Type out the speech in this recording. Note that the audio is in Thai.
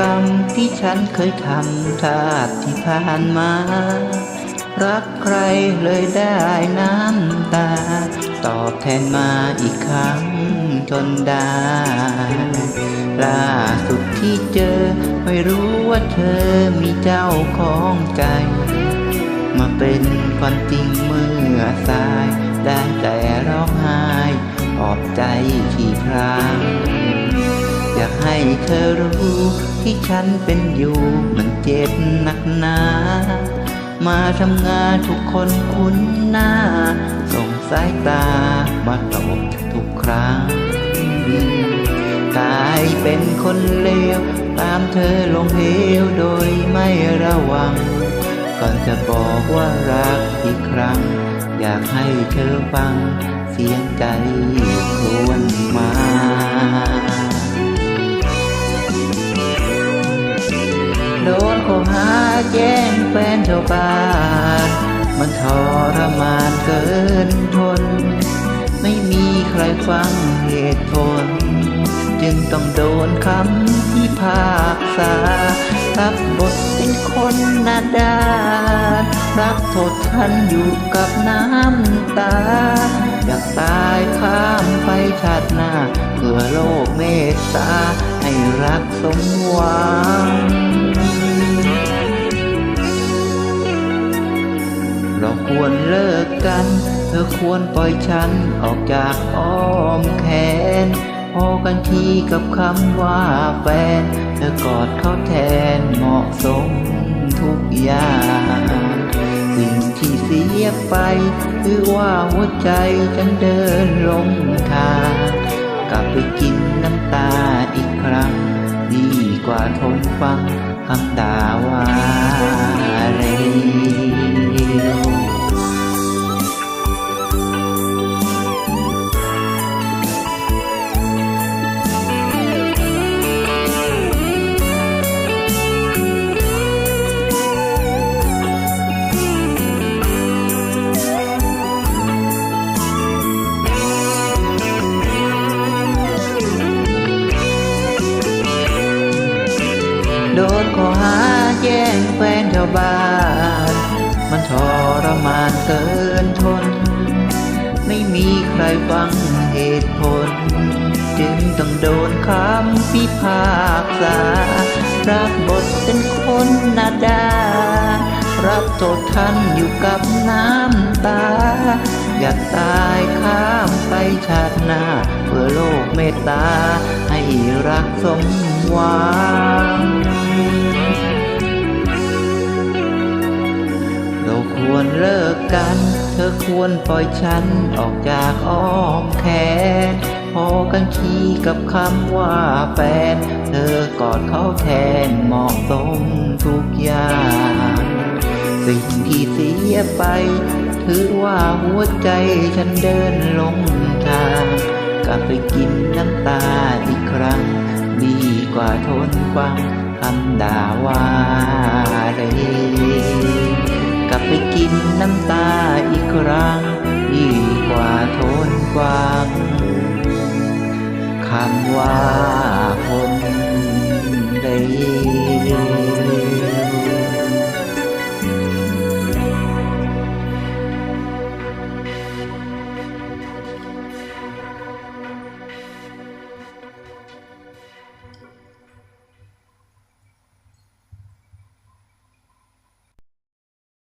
กรรมที่ฉันเคยทำชาติที่ผ่านมา รักใครเลยได้น้ำตา ตอบแทนมาอีกครั้งจนได้ล่าสุดที่เจอ ไม่รู้ว่าเธอมีเจ้าของใจ มาเป็นความจริงเมื่อสาย ได้แต่ร้องไห้ปลอบใจที่พราง อยากให้เธอรู้ที่ฉันเป็นอยู่มันเจ็บหนักหนา มาทำงานทุกคนคุ้นหน้า ส่งสายตามาตบทุกครั้งกลายเป็นคนเลว ตามเธอลงเหวโดยไม่ระวัง ก่อนจะบอกว่ารักอีกครั้ง อยากให้เธอฟังเสียงใจควรมา แย่งแฟนชาวบ้าน มันทรมานเกินทน ไม่มีใครฟังเหตุผล จึงต้องโดนคำที่พากษารับบทเป็นคนหนาดานรับโทษทันอยู่กับน้ำตา อยากตายข้ามไปชาติหน้า เพื่อโลกเมตตาให้รักสมหวัง ควรเลิกกัน เธอควรปล่อยฉันออกจากอ้อมแขน พอกันทีกับคำว่าแฟน เธอกอดเขาแทนเหมาะสมทุกอย่าง สิ่งที่เสียไป คือว่าหัวใจฉันเดินลงทางกลับไปกินน้ำตาอีกครั้ง ดีกว่าทนฟังคำด่าว่าเร็ว แฟนชาวบ้าน มันทรมานเกินทน ไม่มีใครฟังเหตุผล จึงต้องโดนคำพิพากษา รับบทเป็นคนนาดา รับโทษทันอยู่กับน้ำตา อยากตายข้ามไปชาติหน้า เพื่อโลกเมตตา ให้รักสมหวัง ควรเลิกกัน เธอควรปล่อยฉันออกจากอ้อมแขนพอกันทีกับคำว่าแฟน เธอกอดเขาแทนเหมาะสมทุกอย่าง สิ่งที่เสียไป ถือว่าหัวใจฉันเดินลงทางกลับไปกินน้ำตาอีกครั้ง ดีกว่าทนฟังคำด่าว่าเร กลับไปกินน้ำตาอีกครั้งดีกว่าทนฟังคำว่าคนไดี